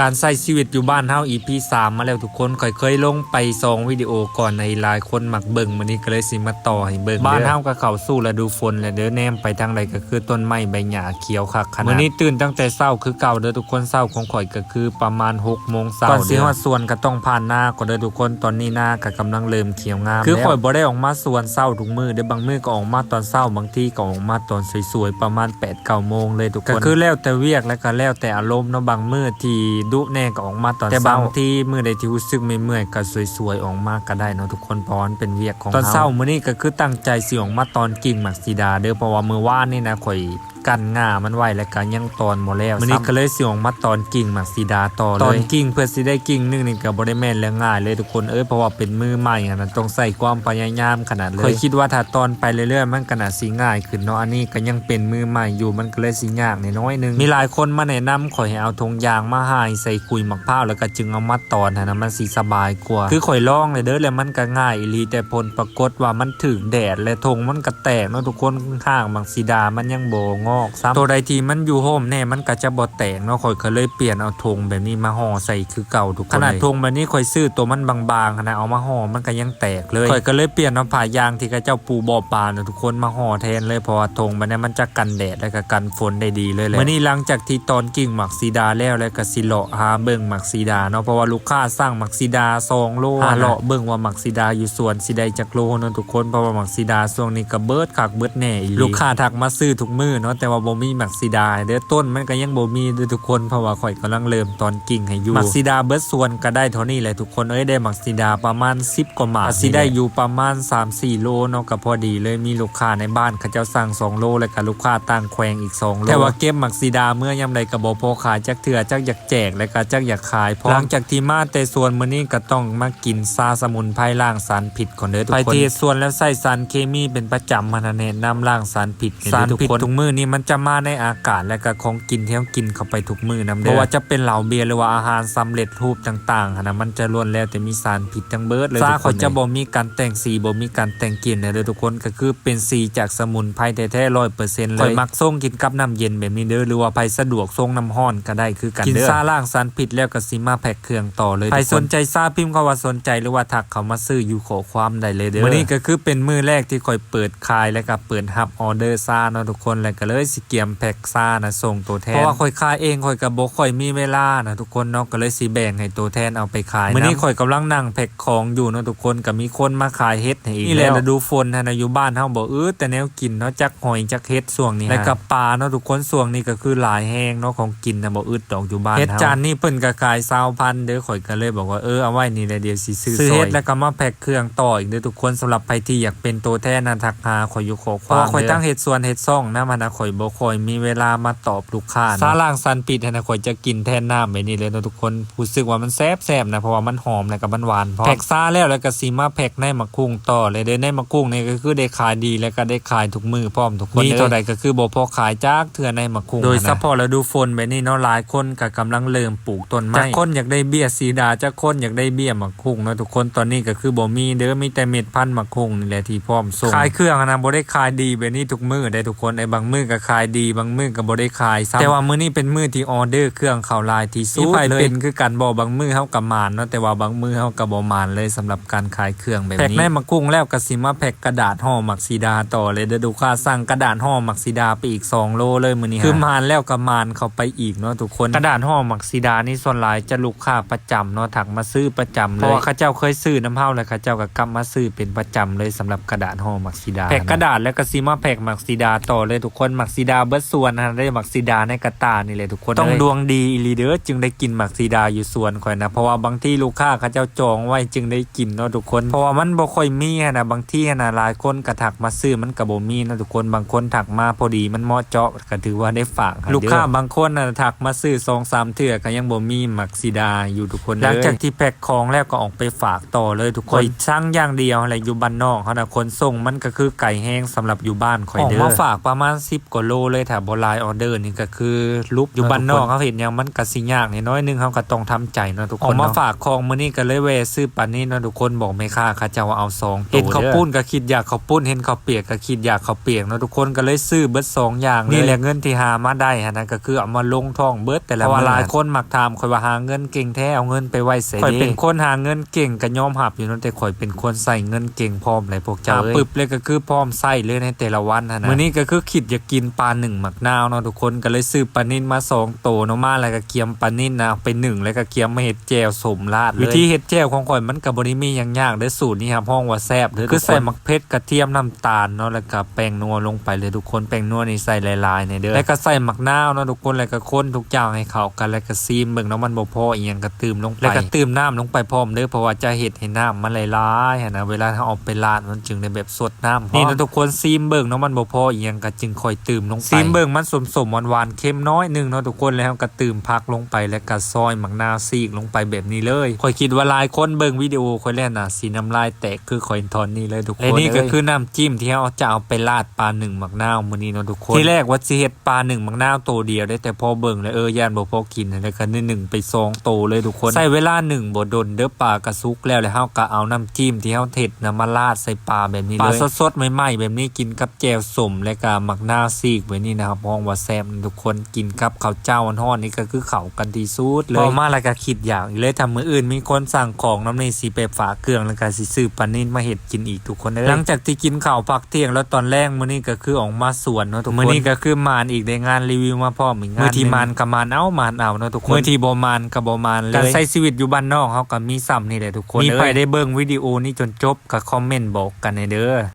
การใช้ชีวิตอยู่บ้านเฮา EP 3 มาแล้วทุกคนค่อยเคยลงไปซองวิดีโอก่อนในหลายคนมักเบิ่งมื้อนี้ก็เลยสิมาต่อให้เบิ่งบ้านเฮาก็เข้าสู่ฤดูฝนแล้วเด้อแนมไปทางใดก็คือต้นไม้ใบหญ้าเขียวคักขนาดมื้อนี้ตื่นตั้งแต่เช้าคือเก่าเด้อทุกคนเช้าของข่อยก็คือประมาณ6โมงเช้าก่อนสิฮอดสวนก็ต้องผ่านหน้าก็เด้อทุกคนตอนนี้หน้าก็กำลังเริ่มเขียวงามคือข่อยบ่ได้ออกมาสวนเช้าทุกมื้อเด้อบางมื้อก็ออกมาตอนเช้าบางทีก็ออกมาตอนสวยๆประมาณ8 9โมงเลยทุกคนก็คือแล้วแต่เวียกแล้วก็แล้วแต่อารมณ์เนาะบางมื้อที่ดุแน่ก็ออกมาตอนแต่บางที่มื้อใดที่รู้สึกเมื่อยๆก็สวยๆออกมาก็ได้เนาะทุกคนเพราะมันเป็นเวียกของเฮาตอนเช้ามื้อนี้ก็คือตั้งใจสิออกมาตอนกิ่งหมักสีดาเด้อเพราะว่ามื้อวานนี่นะข่อย กันง่ามันไว้แล้วก็ยังตอนบ่แล้วมื้อนี้ก็เลยสิออกมาตอนกิ่งหมักสีดาต่อเลยตอนกิ่งเพื่อสิได้กิ่งหนึงนี่ก็บ่ได้แม่นและง่ายเลยทุกคนเอ้ยเพราะว่าเป็นมือใหม่อะนะต้องใส่ความพยายามขนาดเลยข่อยคิดว่าถ้าตอนไปเรื่อยๆมันก็น่าสิง่ายขึ้นเนาะอันนี้ก็ยังเป็นมือใหม่อยู่มันก็เลยสิยากน้อยๆนึงมีหลายคนมาแนะนำข่อยให้เอาธงยางมาหายใส่คุยหมักพร้าวแล้วก็จึงเอามาตอนหั้นนะมันสิสบายกว่า คือข่อยลองเลยเด้อแล้วมันก็ง่ายอีหลีแต่ผลปรากฏว่ามันถึกแดดและธงมันก็แตกเนาะทุกคนข้างๆบางสีดามันยังบ่งอกซ้ำตัวใดที่มันอยู่โฮมแน่มันก็จะบ่แตกเนาะข่อยก็เลยเปลี่ยนเอาธงแบบนี้มาห่อใส่คือเก่าทุกคนขนาดธงแบบนี้ข่อยซื้อตัวมันบางๆขนาดเอามาห่อมันก็ยังแตกเลยข่อยก็เลยเปลี่ยนเอาผ้ายางที่เขาเจ้าปูบ่อปลาเนาะทุกคนมาห่อแทนเลยเพราะว่าธงมันเนี่ยมันจะกันแดดและก็กันฝนได้ดีเลยแหละมื้อนี้หลังจากที่ตอนกิ่งหมักสีดาแล้วแล้วก็สิเลาะหาเบิ่งหมักสีดาเนาะเพราะว่าลูกค้าสั่งหมักสีดา2โลหาเลาะเบิ่งว่าหมักสีดาอยู่สวนสิได้จักโลเนาะทุกคนเพราะว่าหมักสีดาช่วงนี้ก็เบิดคักเบิดแน่อีหลีลูกค้าทักมาซื้อทุกมื้อเนาะแต่ว่าบ่มีหมักสีดาเด้อต้นมันก็ยังบ่มีเด้อทุกคนเพราะว่าข่อยกำลังเริ่มตอนกิ่งให้อยู่หมักสีดาเบิดส่วนก็ได้เท่านี้แหละทุกคนเอ้ยได้หมักสีดาประมาณ 10กว่าหมากสิได้อยู่ประมาณ 3-4 โลเนาะก็พอดีเลยมีลูกค้าในบ้านเขาเจ้าสั่ง 2 โลแล้วก็ลูกค้าตั้งแขวงอีก 2 โลแต่ว่าเก็บหมักสีดาเมื่อยามใดก็บ่พอขายจักเทื่อจักอยากแจกแล้วก็จักอยากขายพอหลังจากที่มาแต่ส่วนมื้อนี้ก็ต้องมากินซาสมุนไพรล้างสารพิษก่อนเด้อทุกคนไปที่ส่วนแล้วใส่สารเคมีเป็นประจำมาแนะนำล้างสารพิษสารพิษทุกมื้อนี้มันจะมาในอากาศและก็ของกินที่เรากินเข้าไปทุกมื้อนำเด้อเพราะว่าจะเป็นเหล้าเบียร์หรือว่าอาหารสำเร็จรูปต่างๆหั้นนะมันจะล้วนแล้วแต่มีสารพิษทั้งเบิดเลยซาเขาจะบ่มีการแต่งสีบ่มีการแต่งกลิ่นนะเด้อทุกคนก็คือเป็นสีจากสมุนไพรแท้ๆ100%เลยข่อยมักส่งกินกับน้ำเย็นแบบนี้เด้อหรือว่าไผสะดวกส่งน้ำร้อนก็ได้คือกันเด้อกินซาล้างสารพิษแล้วก็สิมาแพ็คเครื่องต่อเลยใครสนใจซาพิมพ์คำว่าสนใจหรือว่าทักเขามาซื้ออยู่ขอความได้เลยเด้อมื้อนี้ก็คือเป็นมื้อแรกที่ข่อยเปิดขายแล้วก็เปิดรับออเดอร์ซาเนาะทุกคนแล้วก็เลยสิเกียมแพ็คซานะส่งตัวแทนเพราะว่าข่อยขายเองข่อยก็บ่ค่อยมีเวลานะทุกคนเนาะก็เลยสิแบ่งให้ตัวแทนเอาไปขายมื้อนี้ข่อยกำลังนั่งแพ็คของอยู่เนาะทุกคนก็มีคนมาขายเฮ็ดให้อีกนี่แหละฤดูฝนนะอยู่บ้านเฮาบ่อื้อแต่แนวกินเนาะจักหอยจักเฮ็ดช่วงนี้แล้วก็ปลาเนาะทุกคนช่วงนี้ก็คือหลายแห้งเนาะของกินน่ะบ่อึดดอกอยู่บ้านเฮ็ดจานนี่เพิ่นก็ขาย20,000เด้อข่อยก็เลยบอกว่าเออเอาไว้นี่แหละเดี๋ยวสิซื้อซื้อเฮ็ดแล้วก็มาแพ็คเครื่องต่ออีกเด้อทุกคนสำหรับใครที่อยากเป็นตัวแทนนะทักหาข่อยอยู่ขอความข่อยตั้งเฮ็ดส่วนเฮ็ดซ่องนะมันนะข่อยบ่ค่อยมีเวลามาตอบลูกค้าซาล่างซันปิดนะข่อยจะกินแทนน้ำไปนี่เลยเนาะทุกคนรู้สึกว่ามันแซ่บๆนะเพราะว่ามันหอมแล้วก็มันหวานพอแพ็คซาแล้วแล้วก็สิมาแพ็คในมะกุ้งต่อเลยเด้อในมะกุ้งนี่ก็คือได้ขายดีแล้วก็ได้ขายทุกมื้อพร้อมทุกคนมีเท่าใดก็คือบ่พอขายจักเทื่อในมะกุ้งโดยเฉพาะฤดูฝนแบบนี้เนาะหลายคนก็กำลังเริ่มปลูกต้นไม้จักคนอยากได้เบี้ยสีดาจักคนอยากได้เบี้ยมะกุ้งเนาะทุกคนตอนนี้ก็คือบ่มีเด้อมีแต่เม็ดพันธุ์มะกุ้งนี่แหละที่พร้อมส่งขายเครื่องนะบ่ได้ขายดีแบบนี้ทุกมื้อได้ทุกคนไอ้บางมื้อก็ขายดีบางมื้อก็บ่ได้ขายซ้ำแต่ว่ามื้อนี้เป็นมื้อที่ออเดอร์เครื่องเข้าลายที่สุดเลยเป็นคือกันบ่บางมื้อเฮาก็มานเนาะแต่ว่าบางมื้อเฮาก็บ่มานเลยสำหรับการขายเครื่องแบบนี้แพ็คในมะกุ้งแล้วก็สิมาแพ็คกระดาษห่อหมักสีดาต่อเลยเด้อดูค่าสั่งกระดาษห่อหมักสีดาไปอีก 2 โลเลยมื้อนี้คือมานแล้วก็มานเข้าไปอีกเนาะทุกคนกระดาษห่อหมักสีดานี่ส่วนหลายจะลูกค้าประจำเนาะถักมาซื้อประจำเลยเพราะว่าเขาเจ้าเคยซื้อน้ำเฮาแล้วเขาเจ้าก็กลับมาซื้อเป็นประจำเลยสำหรับกระดาษห่อหมักสีดาแพ็คกระดาษแล้วก็สิมาแพ็คหมักสีดาต่อเลยทุกคนหมักสีดาเบิดส่วนนะได้หมักสีดาในกระตานี่เลยทุกคนต้องดวงดีอีหลีเด้อจึงได้กินหมักสีดาอยู่ส่วนข่อยนะเพราะว่าบางที่ลูกค้าเขาเจ้าจองไว้จึงได้กินเนาะทุกคน เพราะว่ามันบ่ค่อยมีอะนะบางที่อะนะหลายคนก็ถักมาซื้อมันก็บ่มีนะทุกคนบางคนถักมาพอดีมันเหมาะเจาะก็ถือว่าได้ฝากให้เด้อลูกค้าบางคนน่ะถักมาซื้อ2-3เทื่อก็ยังบ่มีหมักสีดาอยู่ทุกคนเลยหลังจากที่แพ็คของแล้วก็ออกไปฝากต่อเลยทุกคนช่างอย่างเดียวอะไรอยู่บ้านนอกเขาน่ะคนส่งมันก็คือไก่แห้งสำหรับอยู่บ้านข่อยเด้อออกมาฝากประมาณ10กกว่าโลเลยถ้าบ่หลายออเดอร์นี่ก็คือลุกอยู่บ้านนอกเขาเห็นหยังมันก็สิยากนิดน้อยนึงเขาก็ต้องทำใจเนาะทุกคนออกมาฝากของมื้อนี้ก็เลยแวะซื้อปลานี้เนาะทุกคนบอกแม่ค้าเขาเจ้าว่าเอาสองตัวเห็นข้าวปุ้นก็คิดอยากข้าวปุ้นเห็นข้าวเปียกก็คิดอยากข้าวเปียกเนาะทุกคนก็เลยซื้อเบิดสองอย่างเลยนี่แหละเงินที่หามาได้ฮะนะก็คือเอามาลงท่องเบิดแต่ละเพราะว่าหลายคนมักถามข่อยว่าหาเงินเก่งแท้เอาเงินไปไว้ใส่ข่อยเป็นคนหาเงินเก่งก็ยอมรับอยู่เนาะแต่ข่อยเป็นคนใส่เงินเก่งพร้อมเลยพวกเจ้าเอ้ยปึบเลยก็คือพร้อมใส่เลยในแต่ละวันฮะนะมื้อนี้ก็คือคิดอยากกินปลาหนึ่งหมักนาวเนาะทุกคนก็เลยซื้อปลานิ่นมาสองโตวเนาะมาแล้วก็เคี่ยมปลานิ่นนะเอาไปหนึ่งแล้วก็เคี่ยมมาเฮ็ดแจ่วสมราดเลยวิธีเฮ็ดแจ่วของข่อยมันก็บ่ได้มียังยากเด้สูตรนี้ครับห้องว่าแซ่บเด้อคือใส่มักเพชรกระเทียมน้ำตาลเนาะแล้วก็แป้งนัวลงไปเลยทุกคนแป้งนัวนี่ใส่ลายๆเนี่ยเด้อแล้วก็ใส่หมักนาวเนาะทุกคนแล้วก็คนทุกอย่างให้เข้ากันแล้วก็ซีมเบิ่งเนาะมันบ่พออีหยังก็ตื่มลงไปแล้วก็ตื่มน้ำลงไปพร้อมเด้อเพราะว่าจะเฮ็ดให้น้ำมันหลายๆนะเวลาเราเอาไปราดมันจึงได้แบบสดน้ำนี่นะทุกคนซีมเบิ่งเนาะมันบ่พออีหยังก็จึงค่อยตื่มลงไปซีมเบิ่งมันสมๆหวานๆเค็มน้อยหนึงเนาะทุกคนแล้วก็ตื่มผักลงไปแล้วก็ซอยหมักนาวซีกลงไปแบบนี้เลยค่อยคิดว่าหลายคนเบิ่งวิดีโอค่อยแล้วน่ะสีน้ำลายแตกคือค่อยทอนนี่เลยทุกคนและนี่ก็คือน้ำจิ้มที่เราจะเอาไปราดปลาหนึ่งหมักนาวมื้อนี้เนาะทุกคนที่แรกว่าสิเฮ็ดปลาหนึ่งหมักนาวโตวเดียวได้แต่พอเบิ่งแล้วเออย่านบ่พอกินแล้วก็นี่หนึ่งไปสองโตวเลยทุกคนใช้เวลาหนึ่งบ่ดนเด้อปลากระซุกแล้วแล้วเฮาก็เอาน้ำจิ้มที่เฮาเฮ็ดน่ะมาราดใส่ปลาแบบนี้เลยปลาสดๆใหม่ๆแบบนี้กินกับแจ่วสมและก็หมักนาวซีกไว้นี่นะครับมองว่าแซ่บทุกคนกินกับข้าวเจ้าฮ้อนๆนี่ก็คือเข้ากันที่สุดเลยพอมาแล้วก็คิดอย่างอีกเลยทำมื้ออื่นมีคนสั่งของน้ำนี่สิไปฝากเครื่องแล้วก็สิซื้อปลานิ่นมาเฮ็ดกินอีกทุกคนเด้อหลังจากที่กินข้าวพักเที่ยงแล้วตอนแรกมื้อนี้ก็คือออกมาสวนเนาะทุกคนมื้อนี้ก็คือมานอีกได้งานรีวิวมาพร้อมอีกงานมื้อที่มานก็มานเอามานเอาเนาะทุกคนมื้อที่บ่มานก็บ่มานเลยการใช้ชีวิตอยู่บ้านนอกเฮาก็มีซ้ำนี่แหละทุกคนมีไปได้เบิ่งวิดีโอนี้จนจบก็คอมเมนต์บอกกันให้เด้อ